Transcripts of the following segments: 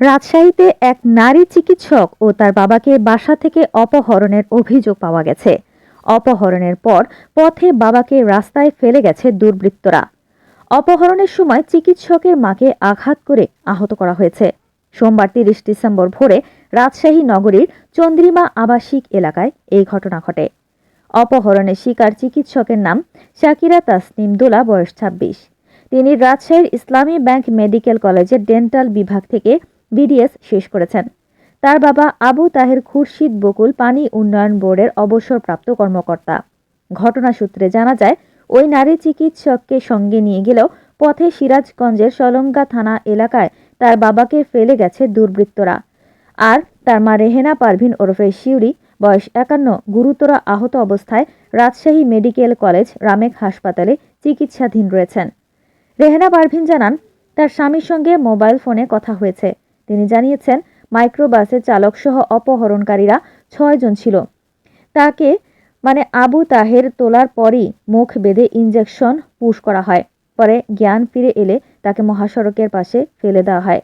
রাজশাহীতে এক নারী চিকিৎসক ও তার বাবাকে বাসা থেকে অপহরণের অভিযোগ পাওয়া গেছে। অপহরণের পর পথে বাবাকে রাস্তায় ফেলে গেছে দুর্বৃত্তরা। অপহরণের সময় চিকিৎসকের মাকে আঘাত করে আহত করা হয়েছে। সোমবার তিরিশ ডিসেম্বর ভোরে রাজশাহী নগরীর চন্দ্রিমা আবাসিক এলাকায় এই ঘটনা ঘটে। অপহরণের শিকার চিকিৎসকের নাম শাকিরা তাসনিম দোলা, বয়স ছাব্বিশ। তিনি রাজশাহীর ইসলামী ব্যাংক মেডিকেল কলেজের ডেন্টাল বিভাগ থেকে বিডিএস শেষ করেছেন। তার বাবা আবু তাহের খুরশিদ বকুল পানি উন্নয়ন বোর্ডের অবসরপ্রাপ্ত কর্মকর্তা। ঘটনা সূত্রে জানা যায়, ওই নারী চিকিৎসককে সঙ্গে নিয়ে গেলেও পথে সিরাজগঞ্জের সলঙ্গা থানা এলাকায় তার বাবাকে ফেলে গেছে দুর্বৃত্তরা। আর তার মা রেহেনা পারভিন ওরফে শিউরি, বয়স একান্ন, গুরুতর আহত অবস্থায় রাজশাহী মেডিকেল কলেজ, রামেক হাসপাতালে চিকিৎসাধীন রয়েছেন। রেহেনা পারভিন জানান, তার স্বামীর সঙ্গে মোবাইল ফোনে কথা হয়েছে। তিনি জানিয়েছেন, মাইক্রোবাসের চালকসহ অপহরণকারীরা ছয়জন ছিল। তাকে মানে আবু তাহের তোলার পরই মুখ বেঁধে ইঞ্জেকশন পুশ করা হয়। পরে জ্ঞান ফিরে এলে তাকে মহাসড়কের পাশে ফেলে দেওয়া হয়।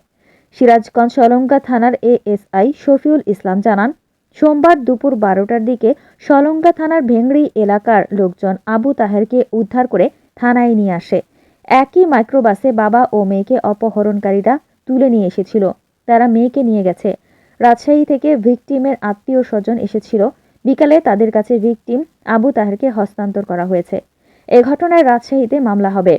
সিরাজগঞ্জ সলঙ্গা থানার এএসআই শফিউল ইসলাম জানান, সোমবার দুপুর বারোটার দিকে সলঙ্গা থানার ভেংড়ি এলাকার লোকজন আবু তাহেরকে উদ্ধার করে থানায় নিয়ে আসে। একই মাইক্রোবাসে বাবা ও মেয়েকে অপহরণকারীরা তুলে নিয়ে এসেছিল। তারা মেয়েকে নিয়ে গেছে। রাজশাহী থেকে ভিকটিমের আত্মীয় স্বজন এসেছিল। বিকালে তাদের কাছে ভিকটিম আবু তাহেরকে হস্তান্তর করা হয়েছে। এ ঘটনায় রাজশাহীতে মামলা হবে।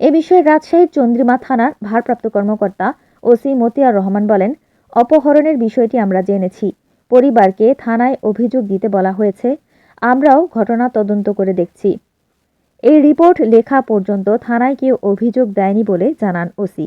এ বিষয়ে রাজশাহীর চন্দ্রিমা থানার ভারপ্রাপ্ত কর্মকর্তা ওসি মতিয়ার রহমান বলেন, অপহরণের বিষয়টি আমরা জেনেছি। পরিবারকে থানায় অভিযোগ দিতে বলা হয়েছে। আমরাও ঘটনা তদন্ত করে দেখছি। এই রিপোর্ট লেখা পর্যন্ত থানায় কেউ অভিযোগ দেয়নি বলে জানান ওসি।